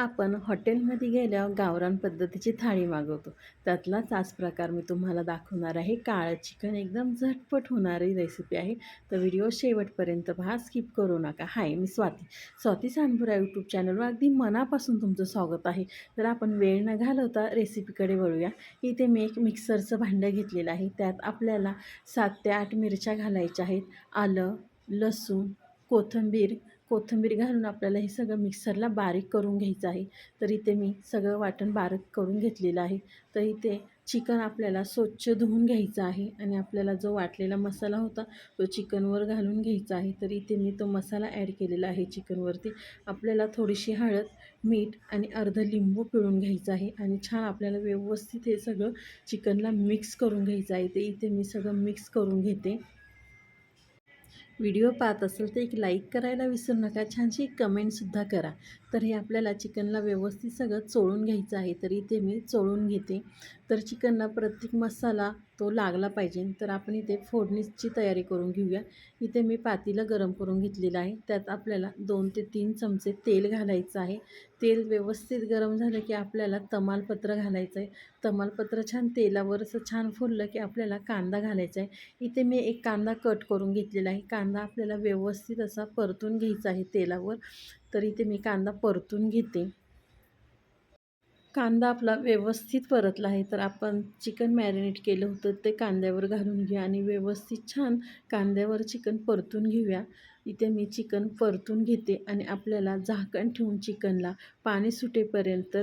आपण हॉटेलमध्ये गेल्यावर गावरान पद्धतीची थाळी मागवतो. त्यातलाच आज प्रकार मी तुम्हाला दाखवणार आहे. काळं चिकन एकदम झटपट होणारी रेसिपी आहे. तर व्हिडिओ शेवटपर्यंत पहा. स्किप करू नका. हाय मी स्वाती. स्वाती सांडपुरा यूट्यूब चॅनलवर अगदी मनापासून तुमचं स्वागत आहे. तर आपण वेळ न घालवता रेसिपीकडे वळूया. इथे मी एक मिक्सरचं भांडं घेतलेलं आहे. त्यात आपल्याला सात ते आठ मिरच्या घालायच्या आहेत. आलं लसूण कोथिंबीर कोथिंबीर घालून आपल्याला हे सगळं मिक्सरला बारीक करून घ्यायचं आहे. तर इथे मी सगळं वाटण बारीक करून घेतलेलं आहे. तर इथे चिकन आपल्याला स्वच्छ धुवून घ्यायचं आहे आणि आपल्याला जो वाटलेला मसाला होता तो चिकनवर घालून घ्यायचा आहे. तर इथे मी तो मसाला ॲड केलेला आहे चिकनवरती. आपल्याला थोडीशी हळद मीठ आणि अर्ध लिंबू पिळून घ्यायचं आहे आणि छान आपल्याला व्यवस्थित हे सगळं चिकनला मिक्स करून घ्यायचं आहे. ते इथे मी सगळं मिक्स करून घेते. व्हिडिओ पाहत असेल तर एक लाईक करायला विसरू नका. छानशी कमेंटसुद्धा करा. तर हे आपल्याला चिकनला व्यवस्थित सगळं चोळून घ्यायचं आहे. तर इथे मी चोळून घेते. तर चिकनला प्रत्येक मसाला तो लागला पाहिजे. तर आपण इथे फोडणीची तयारी करून घेऊया. इथे मी पातीला गरम करून घेतलेलं आहे. त्यात आपल्याला दोन ते तीन चमचे तेल घालायचं आहे. तेल व्यवस्थित गरम झालं की आपल्याला तमालपत्र घालायचं आहे. तमालपत्र छान तेलावर असं छान फुललं की आपल्याला कांदा घालायचा आहे. इथे मी एक कांदा कट करून घेतलेला आहे. कांदा आपल्याला व्यवस्थित असा परतून घ्यायचा आहे तेलावर. तर इथे मी कांदा परतून घेते. कांदा आपला व्यवस्थित परतला आहे तर आपण चिकन मॅरिनेट केलं होतं ते कांद्यावर घालून घेऊया आणि व्यवस्थित छान कांद्यावर चिकन परतून घेऊया. इथे मी चिकन परतून घेते आणि आपल्याला झाकण ठेवून चिकनला पाणी सुटेपर्यंत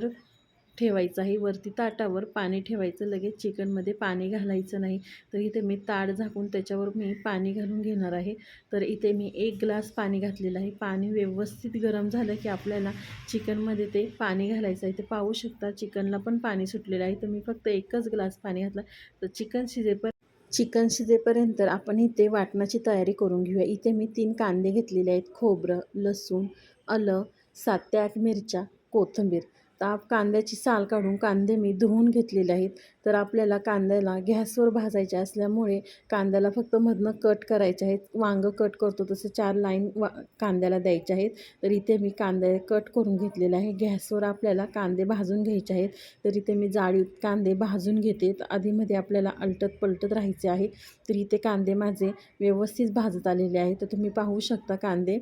ठेवायचं आहे वरती ताटावर पाणी ठेवायचं लगेच चिकनमध्ये पाणी घालायचं नाही. तर इथे मी ताट झाकून त्याच्यावर मी पाणी घालून घेणार आहे. तर इथे मी एक ग्लास पाणी घातलेलं आहे. पाणी व्यवस्थित गरम झालं की आपल्याला चिकनमध्ये ते पाणी घालायचं आहे. ते पाहू शकता चिकनला पण पाणी सुटलेलं आहे. तर मी फक्त एकच ग्लास पाणी घातलं. तर चिकन शिजेपर्यंत चिकन शिजेपर्यंत आपण इथे वाटणाची तयारी करून घेऊया. इथे मी तीन कांदे घेतलेले आहेत. खोबरं लसूण आलं सात ते आठ मिरच्या कोथिंबीर. ताप कांद्याची साल काढून कांदे मी धुवून घेतलेले आहेत. तर आपल्याला कांद्याला गॅसवर भाजायचे असल्यामुळे कांद्याला फक्त मधनं कट करायचे आहेत. वांगं कट करतो तसे चार लाईन वा कांद्याला द्यायचे आहेत. तर इथे मी कांदे कट करून घेतलेले आहे. गॅसवर आपल्याला कांदे भाजून घ्यायचे आहेत. तर इथे मी जाळीत कांदे भाजून घेते. तर आधीमध्ये आपल्याला अलटत पलटत राहायचे आहे. तर इथे कांदे माझे व्यवस्थित भाजत आलेले आहेत. तर तुम्ही पाहू शकता कांदे.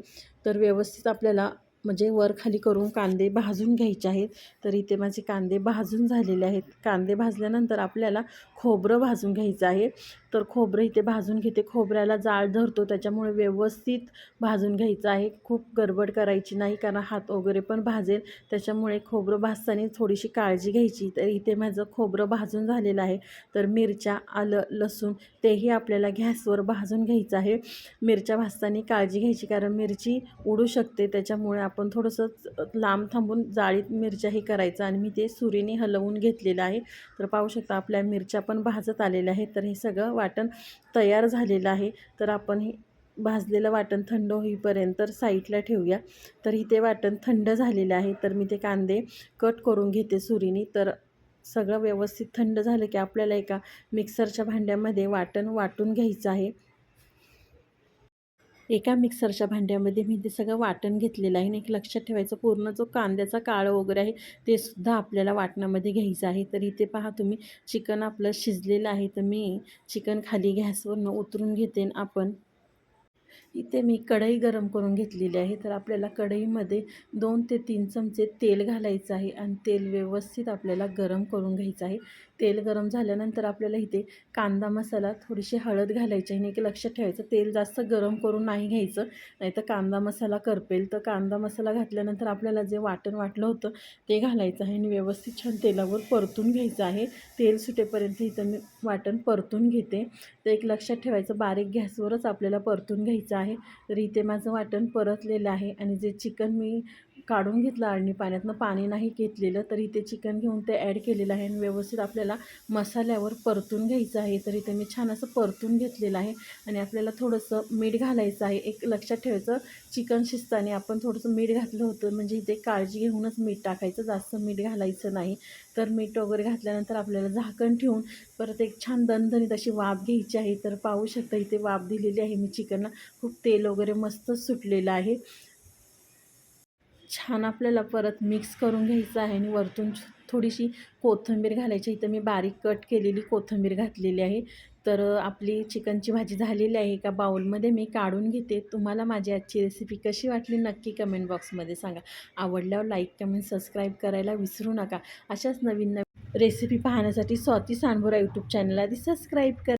तर व्यवस्थित आपल्याला म्हणजे वर खाली करून कांदे भाजून घ्यायचे आहेत. तर इथे माझे कांदे भाजून झालेले आहेत. कांदे भाजल्यानंतर आपल्याला खोबरं भाजून घ्यायचं आहे. तर खोबरं इथे भाजून घेते. खोबऱ्याला जाळ धरतो. त्याच्यामुळे व्यवस्थित भाजून घ्यायचं आहे. खूप गडबड करायची नाही कारण हात वगैरे पण भाजेल. त्याच्यामुळे खोबरं भाजताना थोडीशी काळजी घ्यायची. तर इथे माझं खोबरं भाजून झालेलं आहे. तर मिरच्या आलं लसूण तेही आपल्याला गॅसवर भाजून घ्यायचं आहे. मिरच्या भाजताना काळजी घ्यायची कारण मिरची उडू शकते. त्याच्यामुळे आपण आपण थोडंसं लांब थांबून जाळीत मिरच्या हे करायचं आणि मी ते सुरीने हलवून घेतलेलं आहे. तर पाहू शकता आपल्या मिरच्या पण भाजत आलेल्या आहेत. तर हे सगळं वाटण तयार झालेलं आहे. तर आपण हे भाजलेलं वाटण थंड होईपर्यंत साईडला ठेवूया. तर इथे वाटण थंड झालेलं आहे. तर मी ते कांदे कट करून घेते सुरीने. तर सगळं व्यवस्थित थंड झालं की आपल्याला एका मिक्सरच्या भांड्यामध्ये वाटण वाटून घ्यायचं आहे. एका मिक्सरच्या भांड्यामध्ये मी ते सगळं वाटण घेतलेलं आहे आणि एक लक्षात ठेवायचं पूर्ण जो कांद्याचा काळं वगैरे आहे ते सुद्धा आपल्याला वाटणामध्ये घ्यायचं आहे. तर इथे पहा तुम्ही चिकन आपलं शिजलेलं आहे तर मी चिकन खाली गॅसवरनं उतरून घेते आपण इथे मी कढई गरम करून घेतलेली आहे. तर आपल्याला कढईमध्ये दोन ते तीन चमचे तेल घालायचं आहे आणि तेल व्यवस्थित आपल्याला गरम करून घ्यायचं आहे. तेल गरम झाल्यानंतर आपल्याला इथे कांदा मसाला थोडीशी हळद घालायची आहे आणि एक लक्षात ठेवायचं. तेल जास्त गरम करून नाही घ्यायचं नाही तर कांदा मसाला करपेल. तर कांदा मसाला घातल्यानंतर आपल्याला जे वाटण वाटलं होतं ते घालायचं आहे आणि व्यवस्थित छान तेलावर परतून घ्यायचं आहे. तेल सुटेपर्यंत इथं मी वाटण परतून घेते. तर एक लक्षात ठेवायचं बारीक गॅसवरच आपल्याला परतून घ्यायचं आहे. तर इथे माझं वाटण परतलेलं आहे आणि जे चिकन मी काढून घेतलं आणि पाण्यातनं पाणी नाही घेतलेलं तर इथे चिकन घेऊन ते ॲड केलेलं आहे आणि व्यवस्थित आपल्याला मसाल्यावर परतून घ्यायचं आहे. तर इथे मी छान असं परतून घेतलेलं आहे आणि आपल्याला थोडंसं मीठ घालायचं आहे. एक लक्षात ठेवायचं चिकन शिजताना आपण थोडंसं मीठ घातलं होतं म्हणजे इथे काळजी घेऊनच मीठ टाकायचं जास्त मीठ घालायचं नाही. तर मीठ वगैरे घातल्यानंतर आपल्याला झाकण ठेवून परत एक छान दणदणीत अशी वाफ घ्यायची आहे. तर पाहू शकता इथे वाफ दिलेली आहे. मी चिकनला खूप तेल वगैरे मस्त सुटलेलं आहे. छान आपल्याला परत मिक्स करून घ्यायचं आहे आणि वरतून थोडीशी कोथिंबीर घालायची. इथं मी बारीक कट केलेली कोथिंबीर घातलेली आहे. तर आपली चिकनची भाजी झालेली आहे एका बाउलमध्ये. मी काढून घेते. तुम्हाला माझी आजची रेसिपी कशी वाटली नक्की कमेंट बॉक्समध्ये सांगा. आवडल्यावर लाईक कमेंट सबस्क्राईब करायला विसरू नका. अशाच नवीन नवीन रेसिपी पाहण्यासाठी स्वाती सांबोरा यूट्यूब चॅनल आधी सबस्क्राईब करा